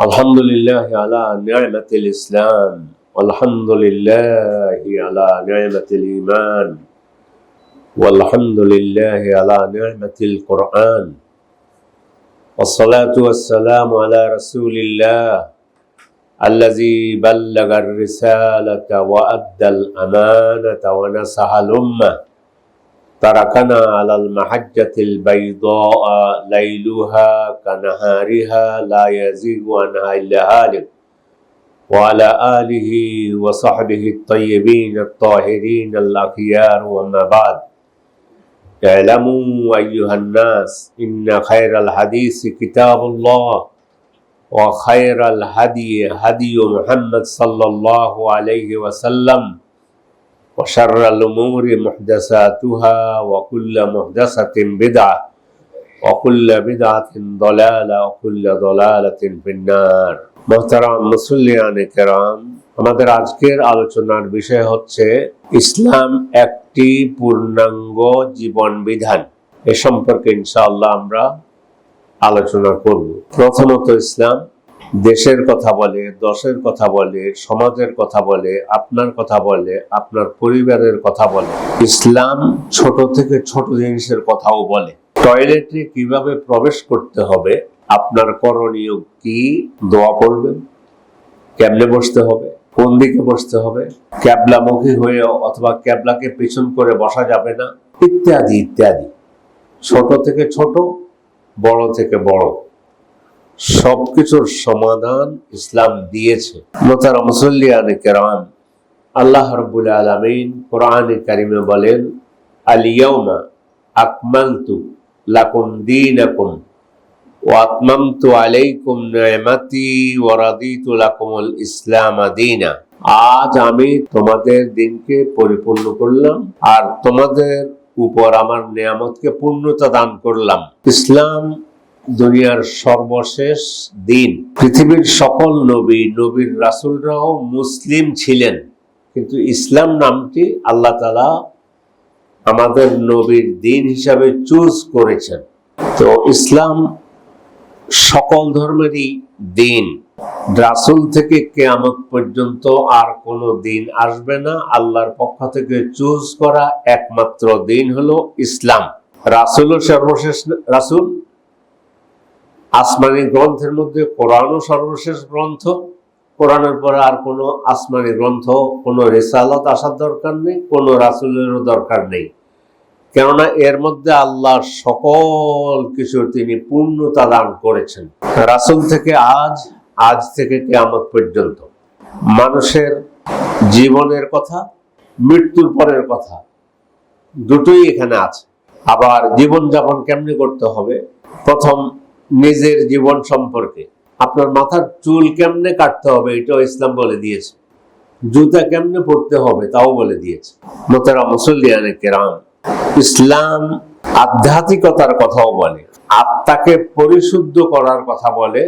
الحمد لله على نعمة الإسلام والحمد لله على نعمة الإيمان والحمد لله على نعمة القرآن والصلاة والسلام على رسول الله الذي بلغ الرسالة وأدى الأمانة ونصح الأمة. تركنا على المحجة البيضاء ليلها كنهارها لا يزيغ عنها إلا هالك وعلى آله وصحبه الطيبين الطاهرين الأخيار وما بعد. اعلموا أيها الناس إن خير الحديث كتاب الله وخير الهدي هدي محمد صلى الله عليه وسلم. وشر الأمور محدثاتها وكل محدثة بدعة وكل بدعة ضلالة وكل ضلالة في النار মোহতারাম মুসল্লিয়ান কেরাম আমাদের আজকের আলোচনার বিষয় হচ্ছে ইসলাম একটি পূর্ণাঙ্গ জীবন বিধান এ সম্পর্কে ইনশাআল্লাহ আমরা আলোচনা করব প্রথমত ইসলাম দেশের কথা বলে, দশের কথা বলে, সমাজের কথা বলে, আপনার কথা বলে, আপনার পরিবারের কথা বলে। ইসলাম ছোট থেকে ছোট জিনিসের কথাও বলে। টয়লেটে কীভাবে প্রবেশ করতে হবে, আপনার করণীয় কি? দোয়া পড়বেন। কেমনে বসতে হবে। কোন দিকে বসতে হবে? ক্যাবলামুখী হয়ে অথবা ক্যাবলাকে পেছন করে বসা যাবে না। ইত্যাদি ইত্যাদি। ছোট থেকে ছোট, বড় থেকে বড়। সবকিছুর সমাধান ইসলাম দিয়েছে। মোতার আল্লাহ রব্বুল আলমিন কোরআনে কারিমে বলেন আলিয়াউমা আকমালতু লাকুম ওয়াতমামতু আলাইকুম নি'মাতি ওয়া রাদিতু লাকুমুল ইসলাম দীনা। আজ আমি তোমাদের দিনকে পরিপূর্ণ করলাম আর তোমাদের উপর আমার নিয়ামতকে পূর্ণতা দান করলাম। ইসলাম দুনিয়ার সর্বশেষ দিন। পৃথিবীর সকল নবী, নবীর রাসুলরাও মুসলিম ছিলেন। কিন্তু ইসলাম নামটি আল্লাহ তালা আমাদের নবীর দিন হিসাবে চুজ করেছেন। তো ইসলাম সকল ধর্মেরই দিন। রাসুল থেকে কেয়ামত পর্যন্ত আর কোনো দিন আসবে না। আল্লাহর পক্ষ থেকে চুজ করা একমাত্র দিন হলো ইসলাম। রাসুলও সর্বশেষ রাসুল আসমানি গ্রন্থের মধ্যে কোরআনও সর্বশেষ গ্রন্থ। কোরআনের পরে আর কোনো আসমানি গ্রন্থ, কোনো রেসালত আসার দরকার নেই, কোনো রাসুলেরও দরকার নেই। কেননা এর মধ্যে আল্লাহ সকল কিছু তিনি পূর্ণতা দান করেছেন। রাসুল থেকে আজ আজ থেকে কেয়ামত পর্যন্ত। মানুষের জীবনের কথা, মৃত্যুর পরের কথা দুটোই এখানে আছে। আবার জীবনযাপন কেমনি করতে হবে? প্রথম নিজের জীবন সম্পর্কে। আপনার মাথার চুল কেমনে কাটতে হবে এটাও ইসলাম বলে দিয়েছে। জুতা কেমনে পড়তে হবে তাও বলে দিয়েছে। মোতারা মুসল্লিয়ানে কেরাম, ইসলাম আধ্যাত্মিকতার কথাও বলে, আত্মাকে পরিশুদ্ধ করার কথা বলে,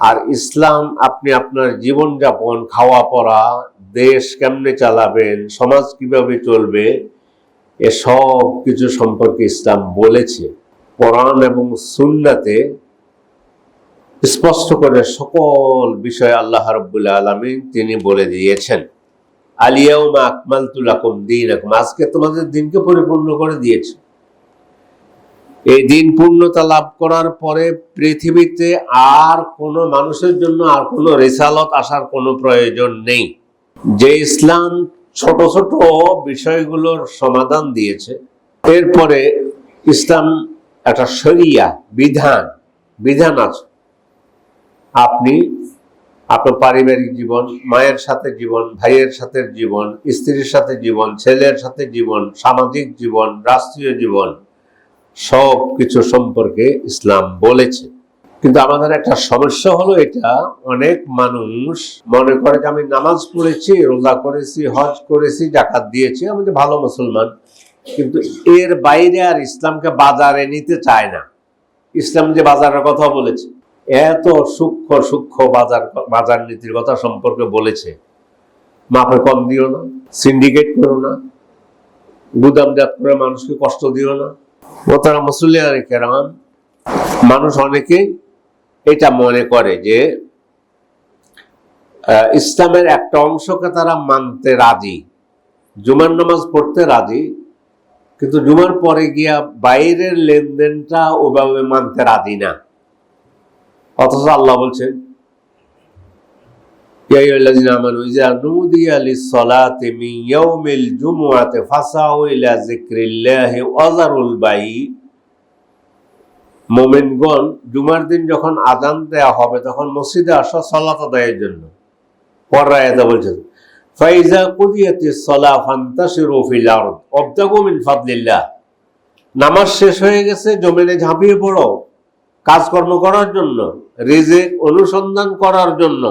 আর ইসলাম আপনি আপনার জীবনযাপন, খাওয়া পড়া, দেশ কেমনে চালাবেন, সমাজ কীভাবে চলবে এসব কিছু সম্পর্কে ইসলাম বলেছে। কোরআন এবং সুন্নাতে স্পষ্ট করে সকল বিষয় আল্লাহ রব্বুল আলমিন তিনি বলে দিয়েছেন। আলিয়াউমা আকমাল তুলাকুম দিন আজকে তোমাদের দিনকে পরিপূর্ণ করে দিয়েছে। এই দিন পূর্ণতা লাভ করার পরে পৃথিবীতে আর কোনো মানুষের জন্য আর কোনো রেসালত আসার কোনো প্রয়োজন নেই। যে ইসলাম ছোট ছোট বিষয়গুলোর সমাধান দিয়েছে, এরপরে ইসলাম একটা শরিয়া, বিধান বিধান আছে। আপনি আপনার পারিবারিক জীবন, মায়ের সাথে জীবন, ভাইয়ের সাথে জীবন, স্ত্রীর সাথে জীবন, ছেলের সাথে জীবন, সামাজিক জীবন, রাষ্ট্রীয় জীবন, সব কিছু সম্পর্কে ইসলাম বলেছে। কিন্তু আমাদের একটা সমস্যা হলো এটা, অনেক মানুষ মনে করে যে আমি নামাজ পড়েছি, রোজা করেছি, হজ করেছি, জাকাত দিয়েছি, আমি যে ভালো মুসলমান। কিন্তু এর বাইরে আর ইসলামকে বাজারে নিতে চায় না। ইসলাম যে বাজারের কথা বলেছে, এত সূক্ষ্ম সূক্ষ্ম বাজার বাজার নীতির কথা সম্পর্কে বলেছে। মাপে কম দিও না সিন্ডিকেট করো না, গুদাম গুদামজাত করে মানুষকে কষ্ট দিও না। ও তারা মুসলিয়ান কেরাম, মানুষ অনেকেই এটা মনে করে যে ইসলামের একটা অংশকে তারা মানতে রাজি, জুমার নামাজ পড়তে রাজি কিন্তু জুমার পরে গিয়া বাইরের লেনদেনটা ওভাবে মানতে রাজি না। অথচ আল্লাহ বলছেন জুমার দিন যখন আদান দেয়া হবে, তখন মসজিদে আসা সলাত আদায়ের জন্য। পর রায়তা বলছেন ফাইজা কুদিয়াতি সলা ফান্তাসিরু ফিল আরদ। ওয়াবতাগু মিন ফাদলিল্লাহ। নামাজ শেষ হয়ে গেছে, জমিনে ঝাঁপিয়ে পড়ো। কাজকর্ম করার জন্য, রিজিক অনুসন্ধান করার জন্য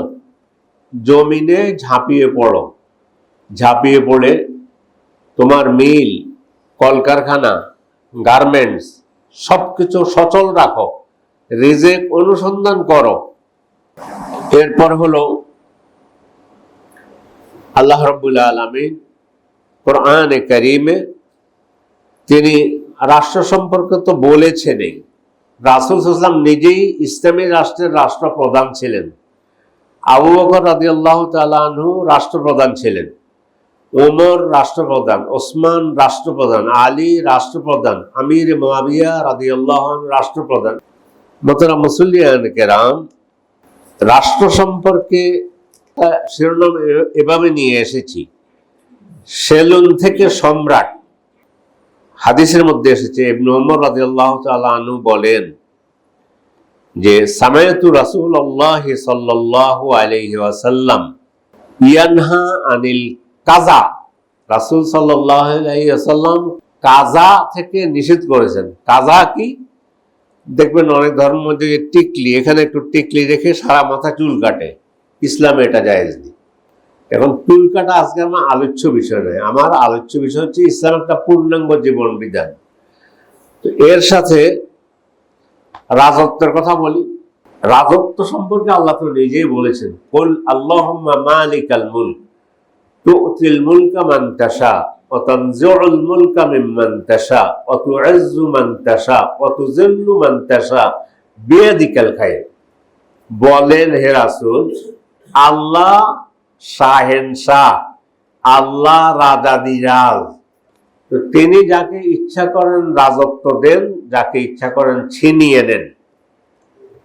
জমিনে ঝাঁপিয়ে পড়ো। ঝাঁপিয়ে পড়ে তোমার মিল, কলকারখানা, গার্মেন্টস সব কিছু সচল রাখো। রিজেক অনুসন্ধান করো। এরপর হলো আল্লাহ রব্বুল আলমিন কোরআনে করিমে তিনি রাষ্ট্র সম্পর্কে তো বলেছেনই। রাসুল সাল্লাম নিজেই ইসলামী রাষ্ট্রের রাষ্ট্রপ্রধান ছিলেন। আবু বকর রাজি আল্লাহ তালু রাষ্ট্রপ্রধান ছিলেন। ওমর রাষ্ট্রপ্রধান, ওসমান রাষ্ট্রপ্রধান, আলী রাষ্ট্রপ্রধান, আমির মাবিয়া রাজি আল্লাহ রাষ্ট্রপ্রধান। মতরা মুসল্লিয়ান কেরাম, রাষ্ট্র সম্পর্কে শিরোনাম এভাবে নিয়ে এসেছি। সেলুন থেকে সম্রাট, হাদিসের মধ্যে এসেছে, ইবনে ওমর রাজি আল্লাহ তালু বলেন যে, সামায়াতু রাসুল আল্লাহ সাল্লাল্লাহু আলাইহি ওয়াসাল্লাম ইয়ানহা আনিল কাজা। রাসূল সাল্লাল্লাহু আলাইহি ওয়াসাল্লাম কাজা থেকে নিষেধ করেছেন। কাজা কি? দেখবেন অনেক ধর্ম মধ্যে টিকলি, এখানে একটু টিকলি রেখে সারা মাথা চুল কাটে। ইসলামে এটা জায়েজ নেই। এখন চুল আজকে আমার আলোচ্য বিষয় নয়। আমার আলোচ্য বিষয় হচ্ছে ইসলাম একটা পূর্ণাঙ্গ জীবন বিধান। তো এর সাথে রাজত্বের কথা বলি। রাজত্ব সম্পর্কে আল্লাহ তো নিজেই বলেছেন, কুল আল্লাহুম্মা মালিকাল মুলক, তু'তিল মুলকা মান তাশা, ওয়া তানজিউল মুলকা মিম্মান তাশা, ওয়া তু'ইজ্জু মান তাশা, ওয়া তুযিল্লু বিয়াদিকাল খায়র বলেন হে রাসূল আল্লাহ শাহেনশাহ, আল্লাহ রাজাদিরাজ তো তিনি যাকে ইচ্ছা করেন রাজত্ব দেন, যাকে ইচ্ছা করেন ছিনিয়ে নেন।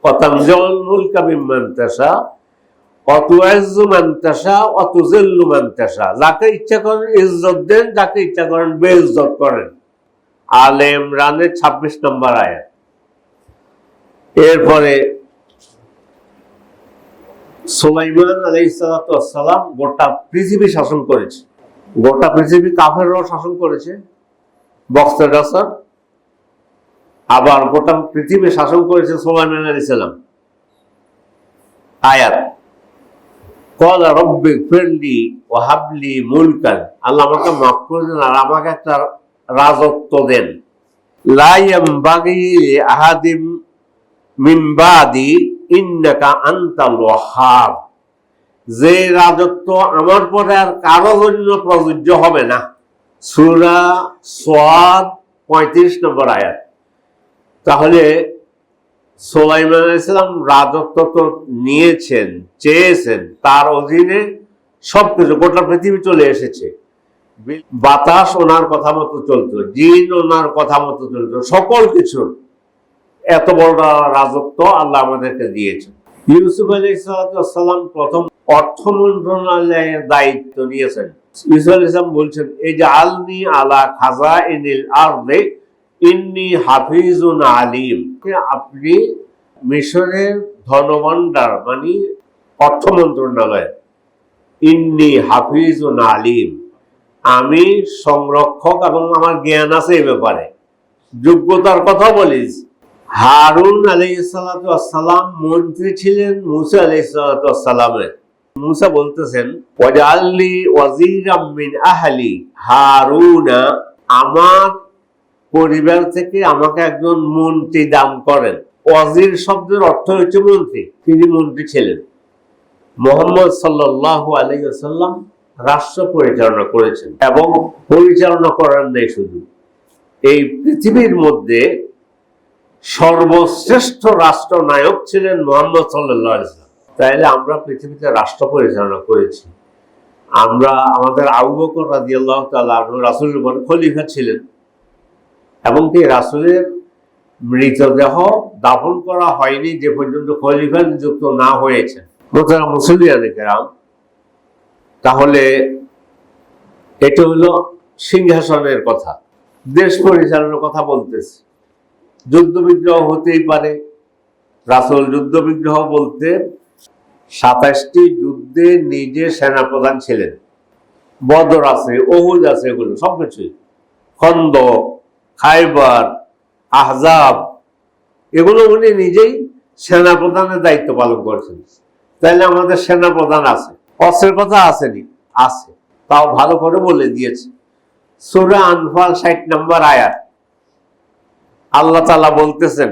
পতঞ্জল মুলকা বিমান্তাসা অতুয়াজ্জু মান্তাসা অতুজিল্লু মান্তাসা যাকে ইচ্ছা করেন ইজ্জত দেন, যাকে ইচ্ছা করেন বেইজ্জত করেন। আলে ইমরানের ছাব্বিশ নম্বর আয়াত। এরপরে সুলাইমান গোটা পৃথিবী শাসন করেছে। গোটা পৃথিবী কাফেররাও শাসন করেছে। বক্সের রাসার আবার গোটা পৃথিবী শাসন করেছে সোলাইমান আলী সাল্লাম আয়াত। কল রব্বি ফিরলি ও হাবলি মুলকান। আল্লাহ আমাকে মাফ করে দেন আর আমাকে একটা রাজত্ব দেন। লাইয়াম বাগি আহাদিম মিমবাদি ইন্নাকা আন্তাল ওয়াহাব। যে রাজত্ব আমার পরে আর কারও জন্য প্রযোজ্য হবে না। সুরা সোয়াদ পঁয়ত্রিশ নম্বর আয়াত। তাহলে সোলাইমান ইসলাম রাজত্ব তো নিয়েছেন, চেয়েছেন, তার অধীনে সবকিছু গোটা পৃথিবী চলে এসেছে। বাতাস ওনার কথা মতো চলতো, জিন ওনার কথা মতো চলতো, সকল কিছুর এত বড় রাজত্ব আল্লাহ আমাদেরকে দিয়েছেন। ইউসুফ আলী প্রথম অর্থ মন্ত্রণালয়ের দায়িত্ব নিয়েছেন। ইউসুফ আলী বলছেন এই যে আলনি আলা খাজা ইনিল আর্দে, ইন্নি হাফিজুন আলিম। আপনি মিশরের ধনভাণ্ডার মানে অর্থ মন্ত্রণালয় ইন্নি হাফিজুন আলিম। আমি সংরক্ষক এবং আমার জ্ঞান আছে এই ব্যাপারে। যোগ্যতার কথা বলিস। হারুন আলাইসালাম মন্ত্রী ছিলেন মুসা আলাইসালামের মুসা বলতেছেন ওয়াজাল্লি ওয়াজিরাম মিন আহলি হারুনা, আমার পরিবার থেকে আমাকে একজন মন্ত্রী দান করেন। ওয়াজির শব্দের অর্থ হচ্ছে মন্ত্রী, তিনি মন্ত্রী ছিলেন। মোহাম্মদ সাল্লাল্লাহু আলাইহি ওয়াসাল্লাম রাষ্ট্র পরিচালনা করেছেন এবং পরিচালনা করার নেই শুধু। এই পৃথিবীর মধ্যে সর্বশ্রেষ্ঠ রাষ্ট্রনায়ক ছিলেন মোহাম্মদ সাল্লাহ তাইলে আমরা পৃথিবীতে রাষ্ট্র পরিচালনা করেছি। আমরা আমাদের আবু বকর রাদিয়াল্লাহু তাআলা রাসূলের খলিফা ছিলেন। এবং কি রাসূলের মৃতদেহ দাফন করা হয়নি, যে পর্যন্ত খলিফা নিযুক্ত না হয়েছে। মোতারা মুসলিয়ানে কেরাম, তাহলে এটা হলো সিংহাসনের কথা। দেশ পরিচালনার কথা বলতেছে। যুদ্ধ বিগ্রহ হতেই পারে। রাসূল যুদ্ধ বিগ্রহ বলতে সাতাশটি যুদ্ধে নিজে সেনাপ্রধান ছিলেন। বদর আছে ওহুদ আছে এগুলো, সবকিছুই। খন্দ, খাইবার, আহজাব, এগুলো উনি নিজেই সেনাপ্রধানের দায়িত্ব পালন করছেন। তাইলে আমাদের সেনাপ্রধান আছে। অস্ত্রের কথা আসেনি, আছে। তাও ভালো করে বলে দিয়েছে। সুরা আনফাল ষাট নম্বর আয়াত। আল্লাহ তালা বলতেছেন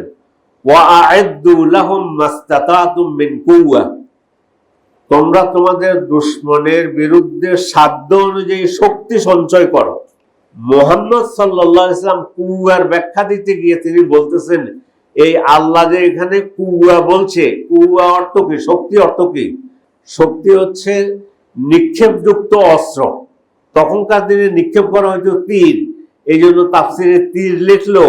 তোমরা তোমাদের দুশ্মনের বিরুদ্ধে সাধ্য অনুযায়ী শক্তি সঞ্চয় করো। মোহাম্মদ সাল্লাহ ইসলাম কুয়ার ব্যাখ্যা দিতে গিয়ে তিনি বলতেছেন, এই আল্লাহ যে এখানে কুয়া বলছে কুয়া অর্থ কি? শক্তি অর্থ কি? শক্তি হচ্ছে নিক্ষেপযুক্ত অস্ত্র। তখনকার দিনে নিক্ষেপ করা হয়তো তীর। এই জন্য তাফসিরে তীর লিখলো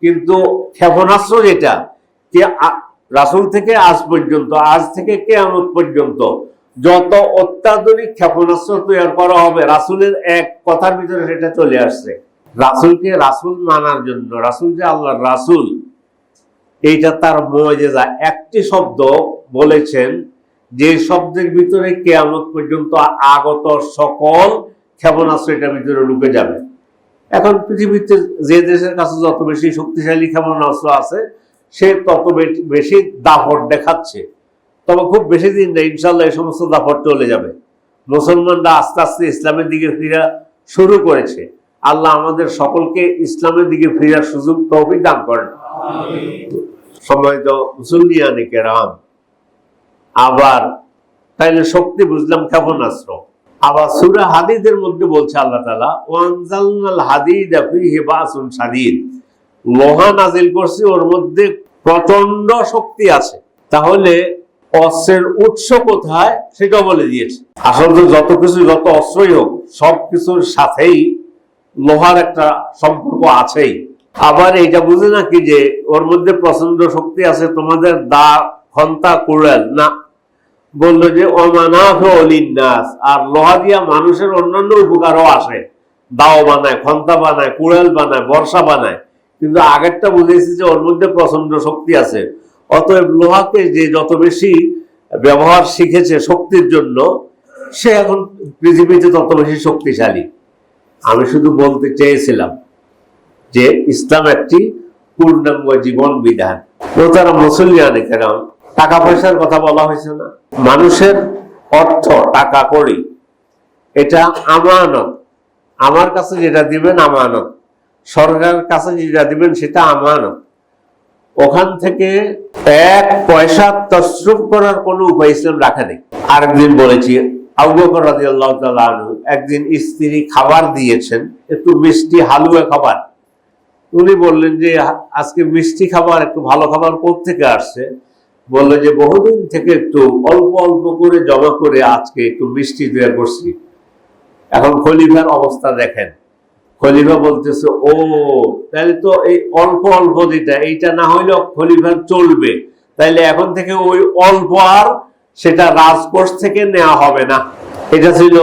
কিন্তু ক্ষেপণাস্ত্র যেটা, কে আ- রাসূল থেকে আজ পর্যন্ত, আজ থেকে কেয়ামত পর্যন্ত যত অত্যাধুনিক ক্ষেপণাস্ত্র তৈরি করা হবে, রাসূলের এক কথার ভিতরে সেটা চলে আসছে। রাসূলকে রাসূল মানার জন্য, রাসূল যে আল্লাহর রাসূল, এইটা তার মজেজা একটি শব্দ বলেছেন যে শব্দের ভিতরে কেয়ামত পর্যন্ত আগত সকল ক্ষেপণাস্ত্র এটার ভিতরে ঢুকে যাবে। এখন পৃথিবীতে যে দেশের কাছে যত বেশি শক্তিশালী ক্ষেপণাস্ত্র আছে, সে তত বেশি দাপট দেখাচ্ছে। তবে খুব বেশি দিন নেই, ইনশাল্লাহ এই সমস্ত দাপট চলে যাবে। মুসলমানরা আস্তে আস্তে ইসলামের দিকে ফিরা শুরু করেছে। আল্লাহ আমাদের সকলকে ইসলামের দিকে ফিরার সুযোগ, তৌফিক দান করেন। সম্মানিত মুসলিয়ানে কেরাম, আবার তাইলে শক্তি বুঝলাম ক্ষেপণাস্ত্র। আবার সুরা হাদিদের মধ্যে বলছে আল্লাহ তালা ওয়ানজালনাল হাদিদ ফিহি বাসুন শাদীদ। লোহা নাজিল করছি, ওর মধ্যে প্রচণ্ড শক্তি আছে। তাহলে অস্ত্রের উৎস কোথায়? সেটা বলে দিয়েছে। আসলে যত কিছু, যত অস্ত্রই হোক, সব কিছুর সাথেই লোহার একটা সম্পর্ক আছেই। আবার এইটা বুঝে নাকি যে, ওর মধ্যে প্রচণ্ড শক্তি আছে, তোমাদের দা, খন্তা, কুড়াল, না বলল যে অমানাফ অলিন্নাস আর লোহা দিয়া মানুষের অন্যান্য উপকারও আসে। দাও বানায়, খন্তা বানায়, কুড়াল বানায়, বর্ষা বানায়। কিন্তু আগেরটা বুঝেছি যে, ওর মধ্যে প্রচণ্ড শক্তি আছে। অতএব লোহাকে যে যত বেশি ব্যবহার শিখেছে শক্তির জন্য, সে এখন পৃথিবীতে তত বেশি শক্তিশালী। আমি শুধু বলতে চেয়েছিলাম যে, ইসলাম একটি পূর্ণাঙ্গ জীবন বিধান। ও তারা মুসলিয়ানে কেন টাকা পয়সার কথা বলা হয়েছে না। মানুষের অর্থ টাকা করি, এটা আমানত। আমার কাছে যেটা দিবেন আমানত। সরকারের কাছে যেটা দিবেন সেটা আমানত। ওখান থেকে এক পয়সা তসরুপ করার কোনো উপায় ইসলাম রাখা নেই। আরেকদিন বলেছি একদিন স্ত্রী খাবার দিয়েছেন, একটু মিষ্টি হালুয়া খাবার। উনি বললেন যে, আজকে মিষ্টি খাবার, একটু ভালো খাবার থেকে আসছে? বলল যে, বহুদিন থেকে একটু অল্প অল্প করে জমা করে আজকে একটু মিষ্টি তৈরি করছি। এখন খলিফার অবস্থা দেখেন। খলিফা বলতেছে, ও, তাহলে তো এই অল্প অল্প যেটা এইটা না হইলেও খলিফার চলবে। তাইলে এখন থেকে ওই অল্প আর সেটা রাজকোষ থেকে নেওয়া হবে না। এটা ছিল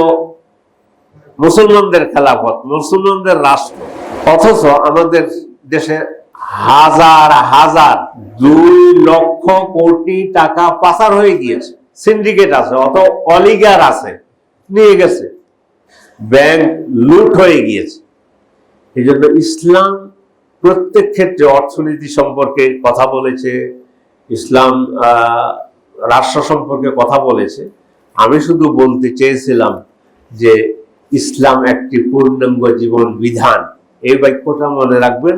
মুসলমানদের খেলাফত, মুসলমানদের রাষ্ট্র। অথচ আমাদের দেশে হাজার হাজার, দুই লক্ষ কোটি টাকা পাচার হয়ে গিয়েছে। সিন্ডিকেট আছে অত অলিগার আছে, নিয়ে গেছে। ব্যাংক লুট হয়ে গিয়েছে। এই জন্য ইসলাম প্রত্যেক ক্ষেত্রে অর্থনীতি সম্পর্কে কথা বলেছে, ইসলাম রাষ্ট্র সম্পর্কে কথা বলেছে। আমি শুধু বলতে চেয়েছিলাম যে ইসলাম একটি পূর্ণাঙ্গ জীবন বিধান। এই বাক্যটা মনে রাখবেন